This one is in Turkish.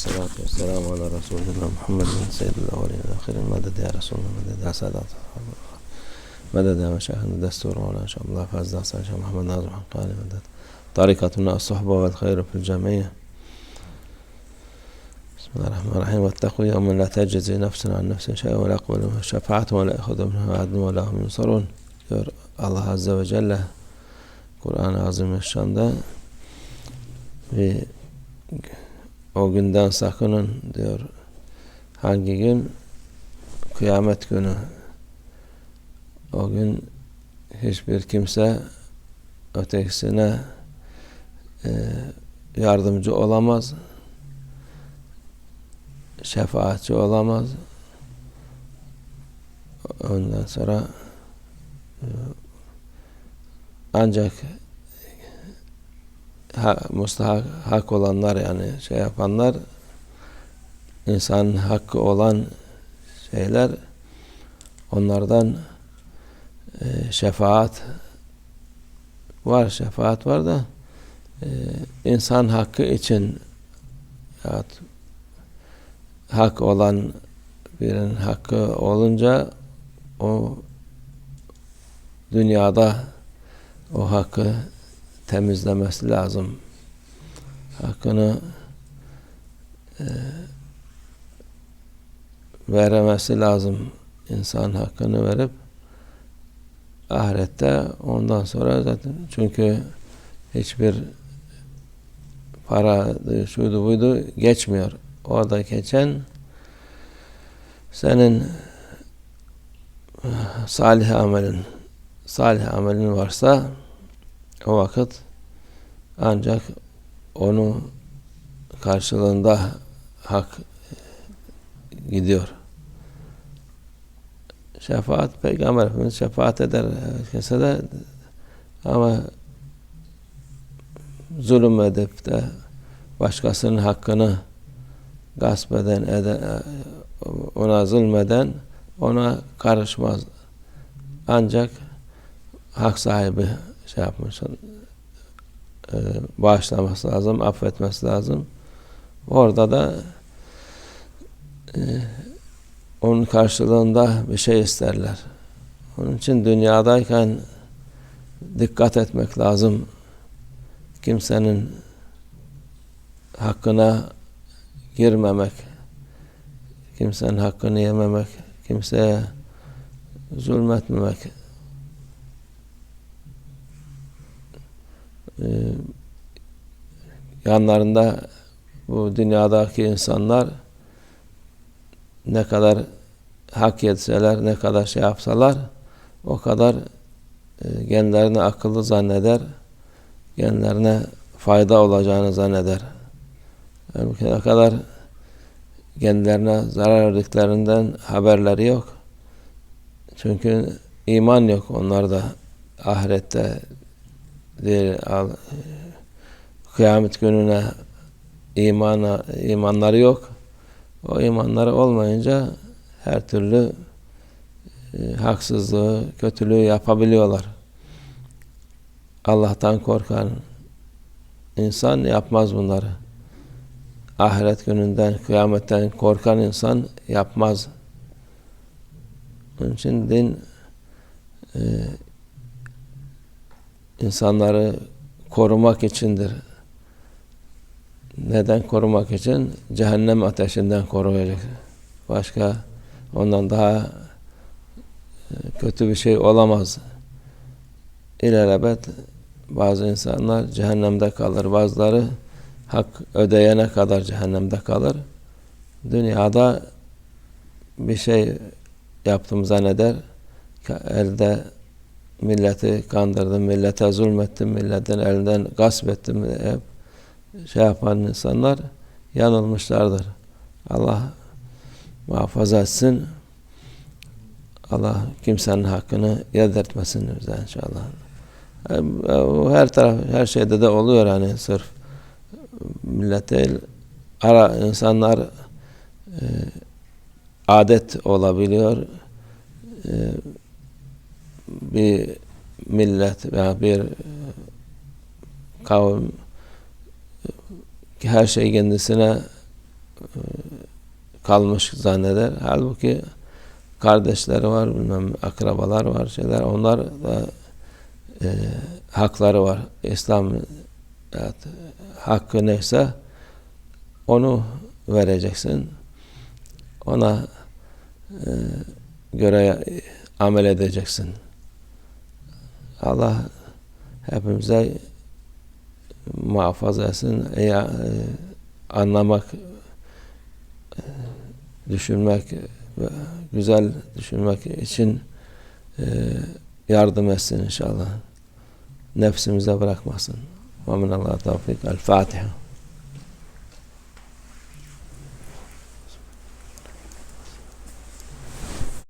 والصلاة والسلام على رسول الله محمد سيد الأولين والآخرين مدد يا رسول الله مدد يا سادات. مدد يا مشايخنا دستور مولانا شاء الله. فاز إن شاء الله. محمد ناظر حقاني مدد. طريقتنا الصحبة والخير في الجمعية بسم الله الرحمن الرحيم. واتقوا يوما لا تجزي نفس عن نفس شيئا ولا يقبل منها شفاعة ولا يأخذ منها عدل ولا هم ينصرون. Diyor Allah Azze ve Celle Kur'an-ı Azimüşşan'da ve o günden sakının diyor. Hangi gün? Kıyamet günü. O gün hiçbir kimse ötekisine e, yardımcı olamaz. Şefaatçi olamaz. Ondan sonra e, ancak mustahak hak olanlar yani şey yapanlar insanın hakkı olan şeyler onlardan e, şefaat var şefaat var da e, insan hakkı için ya, hak olan birinin hakkı olunca o dünyada o hakkı temizlemesi lazım. Hakkını e, veremesi lazım. İnsan hakkını verip ahirette ondan sonra zaten çünkü hiçbir para şuydu buydu geçmiyor. Orada geçen senin salih amelin salih amelin varsa o vakit ancak onu karşılığında hak gidiyor. Şefaat Peygamber Efendimiz şefaat eder herkese de ama zulüm edip de başkasının hakkını gasp eden, eden ona zulmeden ona karışmaz. Ancak hak sahibi şey yapmış, e, bağışlaması lazım, affetmesi lazım. Orada da e, onun karşılığında bir şey isterler. Onun için dünyadayken dikkat etmek lazım. Kimsenin hakkına girmemek, kimsenin hakkını yememek, kimseye zulmetmemek, ee, yanlarında bu dünyadaki insanlar ne kadar hak yetseler, ne kadar şey yapsalar o kadar e, kendilerini akıllı zanneder, kendilerine fayda olacağını zanneder. Yani ne kadar kendilerine zarar verdiklerinden haberleri yok. Çünkü iman yok onlarda ahirette değil, al, kıyamet gününe imana, imanları yok. O imanları olmayınca her türlü e, haksızlığı, kötülüğü yapabiliyorlar. Allah'tan korkan insan yapmaz bunları. Ahiret gününden, kıyametten korkan insan yapmaz. Onun için din e, insanları korumak içindir. Neden korumak için? Cehennem ateşinden koruyacak. Başka ondan daha e, kötü bir şey olamaz. İlelebet bazı insanlar cehennemde kalır. Bazıları hak ödeyene kadar cehennemde kalır. Dünyada bir şey yaptım zanneder. Elde milleti kandırdım, millete zulmettim, milletin elinden gasp ettim hep şey yapan insanlar yanılmışlardır. Allah muhafaza etsin. Allah kimsenin hakkını yedirtmesin bize inşallah. Her taraf, her şeyde de oluyor hani sırf millet değil, ara insanlar e, adet olabiliyor. E, bir millet veya bir kavim her şey kendisine kalmış zanneder. Halbuki kardeşleri var, bilmem akrabalar var, şeyler. Onlar da e, hakları var. İslam evet, hakkı neyse onu vereceksin. Ona e, göre amel edeceksin. Allah hepimize muhafaza etsin. E, anlamak, e, düşünmek ve güzel düşünmek için e, yardım etsin inşallah. Nefsimize bırakmasın. Ve minallah tevfik. El Fatiha.